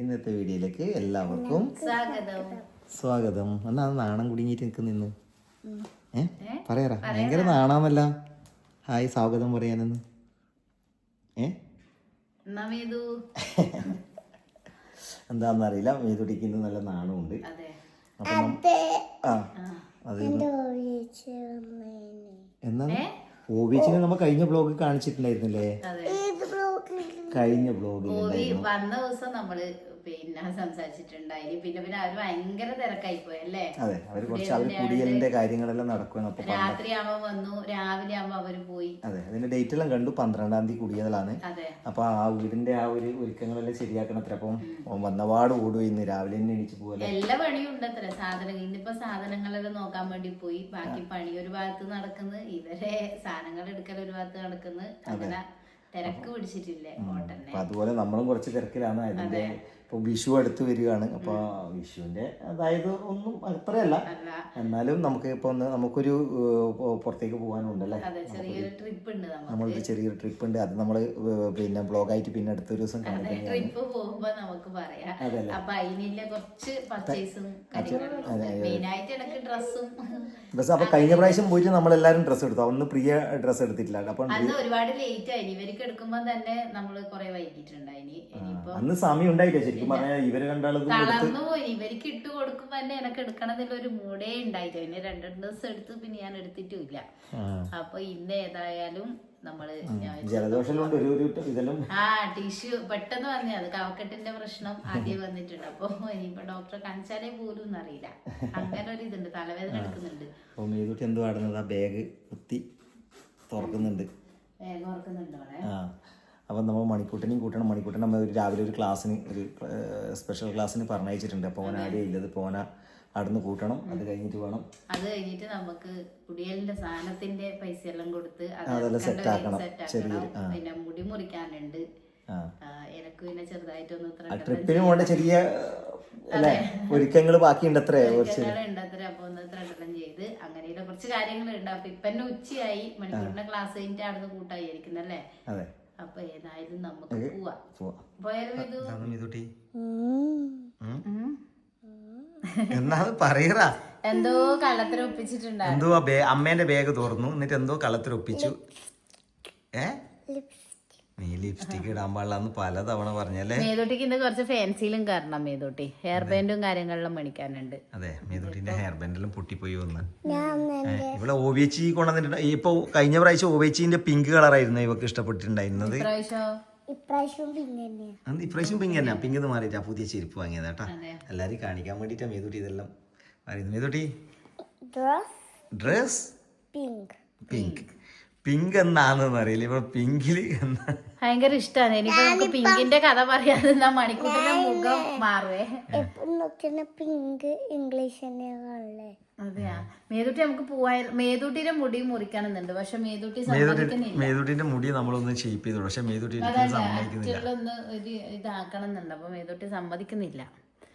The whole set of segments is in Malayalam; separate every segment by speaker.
Speaker 1: ഇന്നത്തെ വീഡിയോയിലേക്ക് എല്ലാവർക്കും
Speaker 2: സ്വാഗതം.
Speaker 1: സ്വാഗതം. എന്നാ നാണം കുടുങ്ങിയിട്ട് നിൽക്കുന്ന നിന്ന്. ഏ? പറയാറാ. ഭയങ്കര നാണാമല്ല. ഹായ് സ്വാഗതം പറയാനെന്ന്. ഏ? എന്താന്നറിയില്ല. മേതുടിക്ക് ഇന്ന് നല്ല നാണമുണ്ട്.
Speaker 2: അതെ.
Speaker 1: അപ്പൊ നം- ആ ഓബിച്ചിനെ നമ്മ കഴിഞ്ഞ ബ്ലോഗ് കാണിച്ചിട്ടുണ്ടായിരുന്നില്ലേ?
Speaker 2: അതെ.
Speaker 1: കഴിഞ്ഞ ബ്ലോഗിൽ
Speaker 2: ഓവി വന്ന ദിവസം നമ്മൾ പിന്നെ സംസാരിച്ചിട്ടുണ്ടായി പിന്നെ പിന്നെ അവർ ഭയങ്കര തിരക്കായി പോയി അല്ലേ?
Speaker 1: അതെ അവർ കുറച്ച് കുടിയലിന്റെ കാര്യങ്ങളെല്ലാം നടക്കുകയാണ് അപ്പൊ
Speaker 2: രാത്രി ആവുമ്പോ വന്നു രാവിലെ ആവുമ്പോ അവർ പോയി.
Speaker 1: അതെ അതിന്റെ ഡേറ്റ് എല്ലാം കണ്ടു പന്ത്രണ്ടാം തീയതി കുടിയതാണ്
Speaker 2: അതെ.
Speaker 1: അപ്പൊ ആ വീടിന്റെ ആ ഒരു ഒരുക്കങ്ങളെല്ലാം ശരിയാക്കണം അത്ര അപ്പം വന്നപാട് ഓടും ഇന്ന് രാവിലെ തന്നെ എണീച്ച് പോകല്ലേ
Speaker 2: എല്ലാ പണിയും ഉണ്ട് അത്ര സാധനങ്ങൾ ഇന്നിപ്പോ സാധനങ്ങളെല്ലാം നോക്കാൻ വേണ്ടി പോയി. ബാക്കി പണി ഒരു ഭാഗത്ത് നടക്കുന്നു ഇവരെ സാധനങ്ങൾ എടുക്കൽ ഒരു ഭാഗത്ത് നടക്കുന്നു. അങ്ങനെ തിരക്ക് പിടിച്ചിട്ടില്ലേ
Speaker 1: അതുപോലെ നമ്മളും കുറച്ച് തിരക്കിലാണ്. അതിന്റെ ഇപ്പൊ വിഷു അടുത്ത് വരികയാണ്. അപ്പൊ വിഷുവിന്റെ അതായത് ഒന്നും അത്രയല്ല. എന്നാലും നമുക്ക് ഇപ്പൊ ഒന്ന് നമുക്കൊരു പുറത്തേക്ക് പോകാനുണ്ടല്ലേ? നമ്മളൊരു ചെറിയൊരു ട്രിപ്പ് ഉണ്ട് അത് നമ്മൾ പിന്നെ ബ്ലോഗായിട്ട് പിന്നെ അടുത്ത ദിവസം
Speaker 2: ട്രിപ്പ് പോകുമ്പോ നമുക്ക് പറയാം. അപ്പൊ അതിനുള്ള കുറച്ച് പർച്ചേസും എനിക്ക് ഡ്രസ്സും.
Speaker 1: ഡ്രസ്സ് അപ്പൊ കഴിഞ്ഞ പ്രാവശ്യം പോയിട്ട് നമ്മളെല്ലാരും ഡ്രസ്സ് എടുത്തു? അന്ന് പ്രിയ ഡ്രസ്സ് എടുത്തിട്ടില്ല അപ്പൊ
Speaker 2: അന്ന് ഒരുപാട് ലേറ്റ് ആയി. ഇവർക്ക് എടുക്കുമ്പോ തന്നെ നമ്മൾ കൊറേ വൈകിട്ടുണ്ടായി
Speaker 1: അന്ന് സമയം ഉണ്ടായില്ല ശരിക്കും പറഞ്ഞാൽ ഇവർ രണ്ടാളും
Speaker 2: തളർന്നു പോയി ഇവർക്ക് ഇട്ട് കൊടുക്കുമ്പോ തന്നെ എനിക്ക് എടുക്കണമെന്നുള്ള ഒരു മൂടേ ഉണ്ടായില്ല പിന്നെ രണ്ട് ഡ്രസ് എടുത്ത് പിന്നെ ഞാൻ എടുത്തിട്ടില്ല അപ്പൊ ഇന്ന് ഏതായാലും നമ്മൾ ഞാൻ
Speaker 1: ജലദോഷം ഒരു ഒരു ഇതെല്ലാം
Speaker 2: ആ ടിഷ്യൂ പെട്ടെന്ന് വന്നേ. അത് കവക്കെട്ടിന്റെ പ്രശ്നം ആദ്യം വന്നിട്ടുണ്ട്. അപ്പൊ ഇനിയിപ്പോ ഡോക്ടറെ കാണിച്ചാലേ പോലും എന്നറിയില്ല. അങ്ങനെ ഒരു ഇതുണ്ട്. തലവേദന എടുക്കുന്നുണ്ട്.
Speaker 1: അപ്പൊ മേതൂട്ടി എന്തോ ആടുന്നത് ആ ബാഗ് കുത്തി തുറക്കുന്നുണ്ട്.
Speaker 2: ബാഗ്
Speaker 1: തുറക്കുന്നുണ്ട് അപ്പം നമ്മൾ മണിക്കൂട്ടനെയും കൂട്ടണം മണിക്കൂട്ടൻ നമ്മൾ രാവിലെ ഒരു ക്ലാസ്സിന് ഒരു സ്പെഷ്യൽ ക്ലാസ്സിന് പറഞ്ഞയച്ചിട്ടുണ്ട്. അപ്പോൾ ഓൻ ആരെയും ഇല്ലത് പോന അവിടുന്ന് കൂട്ടണം. അത് കഴിഞ്ഞിട്ട് വേണം.
Speaker 2: അത് കഴിഞ്ഞിട്ട് നമുക്ക് കുടിയലിന്റെ സാധനത്തിന്റെ പൈസ എല്ലാം കൊടുത്ത് അത്
Speaker 1: അതെല്ലാം
Speaker 2: സെറ്റ് ആക്കണം.
Speaker 1: ചെറിയൊരു, ആ.
Speaker 2: പിന്നെ മുടി മുറിക്കാനുണ്ട്. എനക്ക് പിന്നെ ചെറുതായിട്ടൊന്ന്
Speaker 1: ട്രിപ്പിന് പോകേണ്ട ചെറിയ അല്ലേ? ഒരുക്കങ്ങൾ ബാക്കിയുണ്ട് അത്രേ കുറച്ച്
Speaker 2: ഉണ്ട് അപ്പൊ ഒന്ന് ത്രെഡെല്ലാം ചെയ്ത് അങ്ങനെയുള്ള കുറച്ച് കാര്യങ്ങളുണ്ട്. അപ്പൊ ഇപ്പൊ എന്നെ ഉച്ചയായി. മണിക്കൂറിന്റെ ക്ലാസ് കഴിഞ്ഞിട്ട് അവിടുന്ന് കൂട്ടായിരിക്കുന്നല്ലേ
Speaker 1: അതെ.
Speaker 2: അപ്പൊ ഏതായാലും നമുക്ക് പോവാ. പോയാലും ഇത്
Speaker 1: എന്നാണ് പറയറ.
Speaker 2: എന്തോ കള്ളത്തരം ഒപ്പിച്ചിട്ടുണ്ട്.
Speaker 1: എന്തോ അമ്മേന്റെ ബാഗ് തുറന്നു എന്നിട്ട് എന്തോ കളത്തിൽ ഒപ്പിച്ചു. ഏ? നീ ലിപ്സ്റ്റിക് ഇടാൻ പാടില്ലെന്ന് പലതവണ പറഞ്ഞല്ലേ?
Speaker 2: മേതോട്ടിക്ക് ഇന്ന് കുറച്ച് ഫാൻസിയിലും കാരണം മേതോട്ടി. ഹെയർ ബാൻഡും കാര്യങ്ങളിലും മേടിക്കാനുണ്ട്.
Speaker 1: അതെ മേതോട്ടിന്റെ ഹെയർ ബാൻഡെല്ലാം പൊട്ടിപ്പോയി വന്ന്. ഇവിടെ ഒ ഇവിടെ എച്ച് കൊണ്ടുവന്നിട്ടുണ്ട്. ഇപ്പൊ കഴിഞ്ഞ പ്രാവശ്യം ഓവിയച്ചിന്റെ പിങ്ക് കളറായിരുന്നു ഇവക്ക് ഇഷ്ടപ്പെട്ടിട്ടുണ്ടായിരുന്നത്.
Speaker 2: ഇപ്രാവശ്യം
Speaker 1: പിങ്ക് തന്നെ പിങ്ക് എന്ന് മാറിയിട്ടാ പുതിയ ചെരുപ്പ് വാങ്ങിയത്
Speaker 2: കേട്ടാ.
Speaker 1: എല്ലാരും കാണിക്കാൻ വേണ്ടിട്ടാ മേതുട്ടി ഇതെല്ലാം പറയുന്നത് Methutty?
Speaker 3: Dress
Speaker 1: dress
Speaker 3: pink
Speaker 1: pink pink എന്നാണെന്ന് അറിയില്ല. ഇപ്പൊ പിങ്കിൽ
Speaker 2: ഭയങ്കര ഇഷ്ടമാണ് ഇനിയിപ്പോ നമുക്ക് പിങ്കിന്റെ കഥ പറയാതെ മണിക്കൂട്ടിന്റെ മുഖം മാറുവേ.
Speaker 3: പിങ്ക് ഇംഗ്ലീഷ് തന്നെയാണല്ലേ
Speaker 2: മേതൂട്ടി നമുക്ക് പോവാൻ മേതൂട്ടിയുടെ മുടി മുറിക്കണമെന്നുണ്ട്. പക്ഷെ മേതൂട്ടി
Speaker 1: മേതൂട്ടിന്റെ മുടി നമ്മളൊന്ന് ഷേപ്പ് ചെയ്തോളൂ പക്ഷെ മേതൂട്ടി
Speaker 2: ഒന്ന് ഒരു ഇതാക്കണം എന്നുണ്ട് അപ്പൊ മേതൂട്ടി സമ്മതിക്കുന്നില്ല.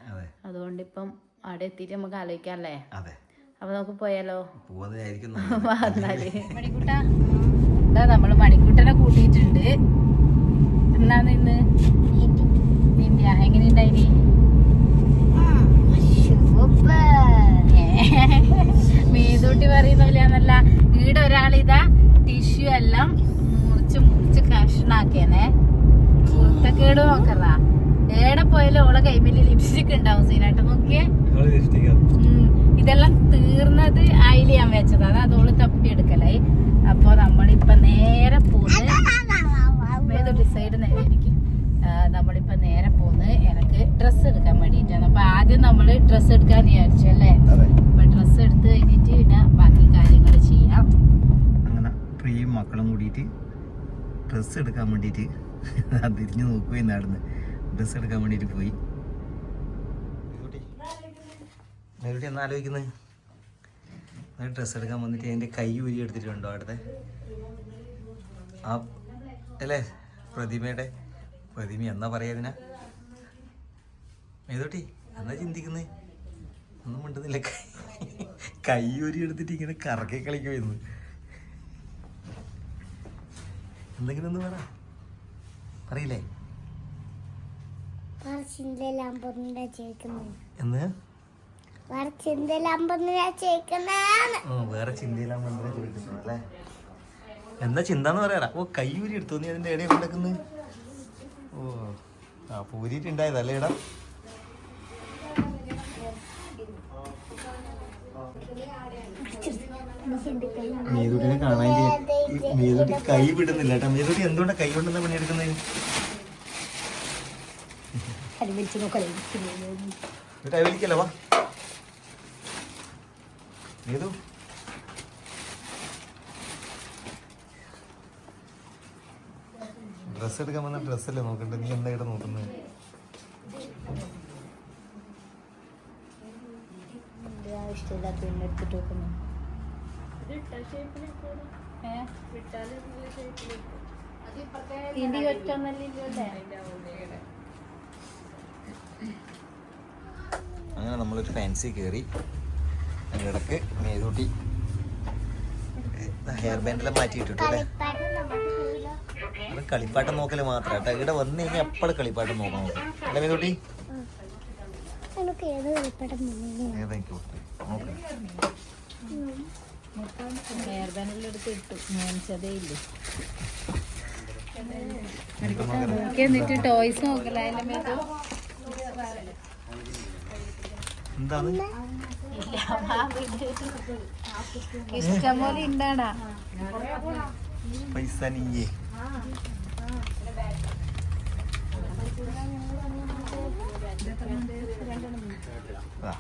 Speaker 1: അതെ.
Speaker 2: അതുകൊണ്ട് ഇപ്പം അവിടെ എത്തിയിട്ട് നമുക്ക് ആലോചിക്കാം
Speaker 1: അല്ലേ
Speaker 2: അപ്പൊ നമുക്ക് പോയാലോ? മണിക്കൂട്ട. നമ്മൾ മണിക്കൂട്ടനെ കൂട്ടിയിട്ടുണ്ട്. എന്നാന്ന് ഇന്ന് ഇന്ത്യ എങ്ങനെയുണ്ടായിനി? മീതൂട്ടി പറയുന്ന പോലെയാന്നല്ല. ഈടെ ഒരാളിതാ ടിഷ്യൂ എല്ലാം മുറിച്ച് മുറിച്ച് കഷ്ണാക്കിയനെ കുർത്തക്കേട് നോക്കറാ ഏടെ പോയാലും ഓളെ കൈമിൽ ലിപ്സ്റ്റിക് ഉണ്ടാവും സീനായിട്ട് നോക്കിയേ. ഇതെല്ലാം തീർന്നത് അയിൽ ഞാൻ വെച്ചത് അത് അതോൾ തപ്പിയെടുക്കലായി അപ്പൊ നമ്മളിപ്പൊ നേരെ പോന്ന് ഡിസൈഡ് നേരെ എനിക്ക് നമ്മളിപ്പൊ നേരെ പോന്ന് എനിക്ക് ഡ്രസ്സ് എടുക്കാൻ വേണ്ടിയിട്ടാണ്. അപ്പൊ ആദ്യം നമ്മൾ ഡ്രസ്സ് എടുക്കാൻ വിചാരിച്ചു അല്ലേ
Speaker 1: അതെ.
Speaker 2: അപ്പൊ ഡ്രസ്സ് എടുത്ത് കഴിഞ്ഞിട്ട് പിന്നെ ബാക്കി കാര്യങ്ങൾ ചെയ്യാം
Speaker 1: അങ്ങനെ പ്രിയും മക്കളും കൂടിയിട്ട് ഡ്രസ്സ് എടുക്കാൻ വേണ്ടിയിട്ട് തിരിഞ്ഞു നോക്കുകയും നടന്ന് ഡ്രസ്സ് എടുക്കാൻ വേണ്ടിയിട്ട് പോയി. മേലുട്ടി. എന്നാ ആലോചിക്കുന്നത് ഡ്രസ്സ് എടുക്കാൻ വന്നിട്ട് എന്റെ കൈ ഉരി എടുത്തിട്ടുണ്ടോ അവിടുത്തെ? ആ അല്ലേ? പ്രതിമയുടെ പ്രതിമ. എന്നാ പറയാ ഇതിനാ? മേതോട്ടി എന്നാ ചിന്തിക്കുന്നത് ഒന്നും മിണ്ടുന്നില്ല. കൈ കൈ ഉരി എടുത്തിട്ട് ഇങ്ങനെ കറക്കി കളിക്കുമായിരുന്നു എന്തെങ്കിലും ഒന്ന് പറ. അറിയില്ലേ എന്ന്? വേറെ ചോദിക്കുന്നത് അല്ലേ? എന്താ ചിന്ത എന്ന് പറയാ ഓ കൈയൂരി എടുത്തു നീ അതിന്റെ ഇടയിൽ കൊണ്ടെക്കുന്നത് ഓ ആ പൂരിട്ടുണ്ടായതല്ലേ ഇടാ നീതുട്ടിനെ കാണാൻ മേതൂട്ടി കൈ വിടുന്നില്ല കേട്ടോ. മേതൂട്ടി എന്തുകൊണ്ട് കൈ കൊണ്ടെന്ന പണിയെടുക്കുന്നത് കൈ വലിക്കല്ലോ വാ. മേതു ഡ്രസ്സ് എടുക്കാൻ വന്ന ഡ്രസ്സല്ലേ നോക്കണ്ടേ? നീ എന്താ ഇവിടെ നോക്കുന്നത്?
Speaker 2: ഇടി
Speaker 1: അങ്ങനെ നമ്മളൊരു ഫാൻസി കയറി അതിന്റെ ഇടയ്ക്ക് മേതൂട്ടി ഹെയർ ബാൻഡെല്ലാം മാറ്റിയിട്ടിട്ടു അല്ലേ? കളിപ്പാട്ടം നോക്കൽ മാത്രം കേട്ടോ. ഇവിടെ വന്നു കഴിഞ്ഞാൽ എപ്പോഴും കളിപ്പാട്ടം നോക്കാം നോക്കും അല്ലേ മേതൂട്ടി?
Speaker 3: എനിക്ക് ഏത് കളിപ്പാട്ടം ഏതായിരിക്കും
Speaker 1: ഏതായിക്കോട്ടെ. നോക്കാം.
Speaker 2: ഹെയർ ബാൻഡെല്ലാം എടുത്ത് ഇട്ടു. മേടിച്ചതേ ഇല്ലേ? നോക്കി എന്നിട്ട് ടോയ്സ് നോക്കലായാലും ഇഷ്ടം പോലെ ഉണ്ടാടാ.
Speaker 1: പൈസ നീയേ. ആ.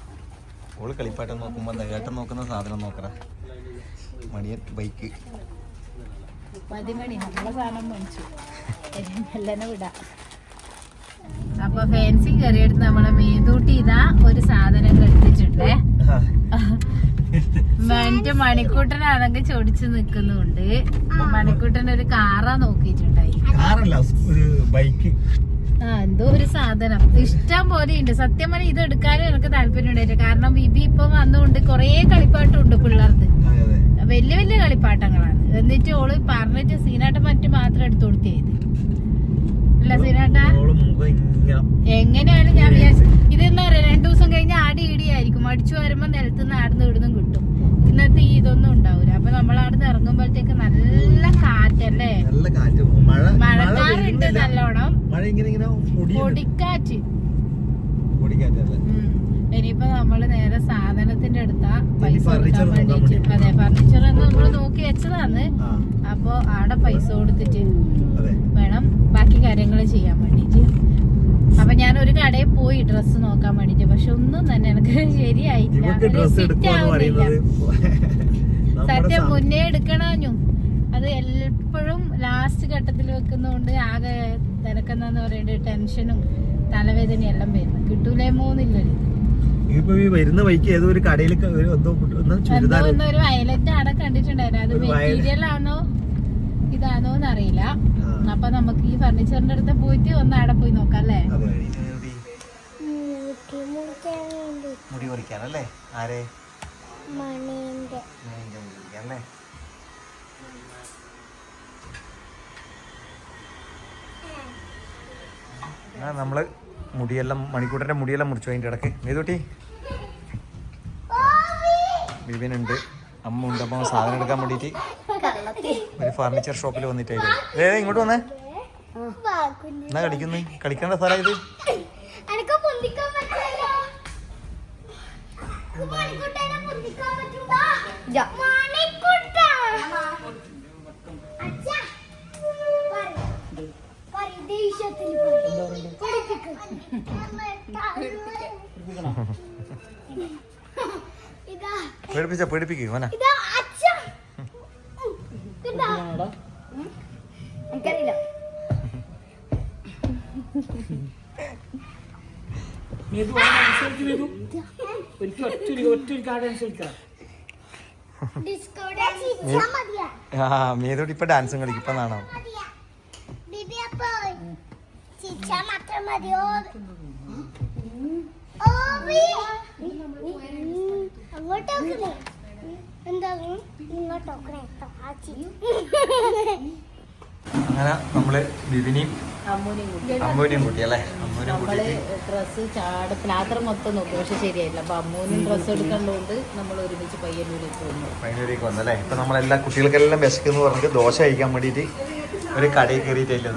Speaker 1: ഓൾ കളിപ്പാട്ടം നോക്കുമ്പോ ഏട്ടൻ നോക്കുന്ന സാധനം നോക്കറ മണിയൻ ബൈക്ക്.
Speaker 2: നമ്മളെ സാധനം മേടിച്ചു. വിടാം. അപ്പൊ ഫാൻസി കയറിയെടുത്ത് നമ്മളെ മേതൂട്ടി ഇതാ ഒരു സാധനം എടുത്തിട്ടുണ്ടേ. എന്റെ മണിക്കൂട്ടനാണെങ്കിൽ ചൊടിച്ചു നിക്കുന്നുണ്ട്. മണിക്കൂട്ടൻ ഒരു കാറാ നോക്കിയിട്ടുണ്ടായി.
Speaker 1: കാറല്ല ഒരു ബൈക്ക്.
Speaker 2: എന്തോ ഒരു സാധനം. ഇഷ്ടം പോലെ ഉണ്ട് സത്യം പറഞ്ഞാൽ ഇത് എടുക്കാനും എനിക്ക് താല്പര്യം ഉണ്ടായിരുന്നു കാരണം ബിബി ഇപ്പൊ വന്നുകൊണ്ട് കൊറേ കളിപ്പാട്ടുണ്ട് പിള്ളേർക്ക്. വലിയ വലിയ കളിപ്പാട്ടങ്ങളാണ്. എന്നിട്ട് ഓൾ പറഞ്ഞിട്ട് സീനാട്ട മറ്റു മാത്രം എടുത്തു കൊടുത്തിയത് അല്ല സീനാട്ട? എങ്ങനെയാണ് ഞാൻ വിചാരിച്ചത്? ഇത് എന്താ പറയാ രണ്ടു ദിവസം കഴിഞ്ഞ ആടി ഇടിയായിരിക്കും അടിച്ചു വരുമ്പോ നിലത്തുനിന്ന് ആടുന്ന് ഇടുന്നും കിട്ടും. ഇന്നത്തെ ഈ ഇതൊന്നും ഉണ്ടാവൂല. അപ്പൊ നമ്മൾ അവിടെ ഇറങ്ങുമ്പോഴത്തേക്ക് നല്ല കാറ്റല്ലേ?
Speaker 1: മഴ
Speaker 2: നല്ലോണം.
Speaker 1: മഴ ഇങ്ങനെ ഇങ്ങനെ പൊടി
Speaker 2: പൊടിക്കാറ്റ്.
Speaker 1: പൊടിക്കാറ്റല്ലേ.
Speaker 2: ഇനിയിപ്പോ നമ്മൾ നേരെ സാധനത്തിന്റെ അടുത്താ പൈസ കൊടുക്കാൻ വേണ്ടിട്ട്. അതെ ഫർണിച്ചർ നമ്മൾ നോക്കി വെച്ചതാണ്. അപ്പൊ ആടെ പൈസ കൊടുത്തിട്ട് വേണം ബാക്കി കാര്യങ്ങൾ ചെയ്യാൻ വേണ്ടിട്ട്. അപ്പൊ ഞാൻ ഒരു കടയിൽ പോയി ഡ്രസ്സ് നോക്കാൻ വേണ്ടിട്ട്. പക്ഷെ ഒന്നും തന്നെ എനിക്ക്.
Speaker 1: പറയുന്നത്
Speaker 2: സത്യം മുന്നേ എടുക്കണു അത് എപ്പോഴും ലാസ്റ്റ് ഘട്ടത്തിൽ വെക്കുന്നതുകൊണ്ട് ആകെ തിരക്കുന്നതെന്ന് പറയുന്നത് ടെൻഷനും തലവേദനയും എല്ലാം വരുന്നു. കിട്ടൂലേമോന്നില്ലൊരു
Speaker 1: ഇപ്പൊ ഈ വരുന്ന വഴിക്ക് ഏതോ ഒരു കടയിൽ എന്തോ കുട്ടി- ഒന്ന് ചുരിദാർ
Speaker 2: ഒരു വയലറ്റ് അവിടെ കണ്ടിട്ടുണ്ടായിരുന്നു. അത് മെറ്റീരിയൽ ആണോ? ഇതാണോ
Speaker 1: അറിയില്ല.
Speaker 2: അപ്പൊ നമുക്ക് ഈ ഫർണിച്ചറിന്റെ അടുത്ത് പോയിട്ട് ഒന്ന് അവിടെ പോയി നോക്കാം അല്ലേ?
Speaker 3: മുടി
Speaker 1: മുടി പറിക്കാനല്ലേ ആരെ?
Speaker 3: മണീന്റെ.
Speaker 1: മേലിന്റെ മുടി പറിക്കാനല്ലേ ആ നമ്മൾ മുടിയെല്ലാം മണിക്കൂട്ടന്റെ മുടിയെല്ലാം മുറിച്ചു അതിന്റെ ഇടയ്ക്ക്. മേതൂട്ടി. ബിബിനുണ്ട് അമ്മ ഉണ്ട് അമ്മ സാധനം എടുക്കാൻ വേണ്ടിയിട്ട് ഒരു ഫർണിച്ചർ ഷോപ്പിൽ വന്നിട്ടായിരുന്നു. ഏ ഇങ്ങോട്ട് വന്നേ. എന്നാ കളിക്കുന്നു? കളിക്കേണ്ട സ്ഥലം ഇത് പേടിപ്പിച്ച
Speaker 3: അച്ഛാ ഇതാ എനിക്കറിയില്ല.
Speaker 1: ആ മേതോടി ഇപ്പൊ ഡാൻസും കളിക്കും ഇപ്പൊ നാണോ
Speaker 3: മാത്രം മതിയോ? ആച്ചി.
Speaker 1: അങ്ങനെ നമ്മൾ ബിബിനിയും
Speaker 2: അമ്മൂനെയും കൂട്ടി.
Speaker 1: അല്ലേ? നമ്മൾ
Speaker 2: ഡ്രസ്സ് ചാട മൊത്തം നോക്കി. പക്ഷെ ശരിയായില്ല. അപ്പൊ അമ്മൂനും ഡ്രസ്സ് എടുക്കേണ്ടതുകൊണ്ട് നമ്മൾ ഒരുമിച്ച് പയ്യന്നൂരേക്ക് വന്നു.
Speaker 1: പയ്യന്നൂരേക്ക് വന്നല്ലേ ഇപ്പൊ നമ്മളെല്ലാ കുട്ടികൾക്കെല്ലാം വിശക്കെന്ന് പറഞ്ഞിട്ട് ദോശ കഴിക്കാൻ വേണ്ടിയിട്ട് ഒരു കടയിൽ കയറിയിട്ടില്ല